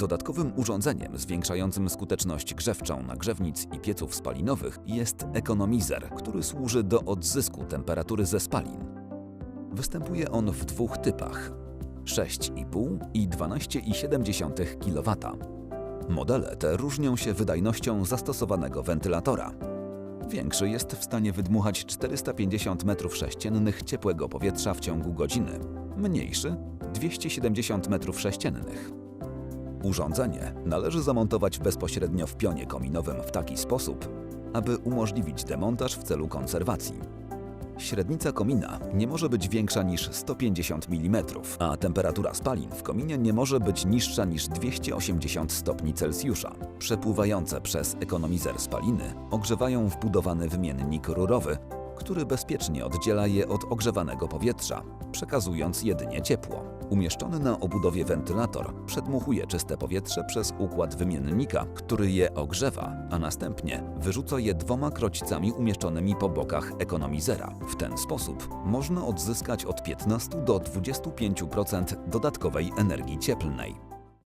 Dodatkowym urządzeniem zwiększającym skuteczność grzewczą nagrzewnic i pieców spalinowych jest ekonomizer, który służy do odzysku temperatury ze spalin. Występuje on w dwóch typach 6,5 i 12,7 kW. Modele te różnią się wydajnością zastosowanego wentylatora. Większy jest w stanie wydmuchać 450 m3 ciepłego powietrza w ciągu godziny, mniejszy 270 m3. Urządzenie należy zamontować bezpośrednio w pionie kominowym w taki sposób, aby umożliwić demontaż w celu konserwacji. Średnica komina nie może być większa niż 150 mm, a temperatura spalin w kominie nie może być niższa niż 280 stopni Celsjusza. Przepływające przez ekonomizer spaliny ogrzewają wbudowany wymiennik rurowy, który bezpiecznie oddziela je od ogrzewanego powietrza, przekazując jedynie ciepło. Umieszczony na obudowie wentylator przedmuchuje czyste powietrze przez układ wymiennika, który je ogrzewa, a następnie wyrzuca je dwoma krocicami umieszczonymi po bokach ekonomizera. W ten sposób można odzyskać od 15 do 25% dodatkowej energii cieplnej.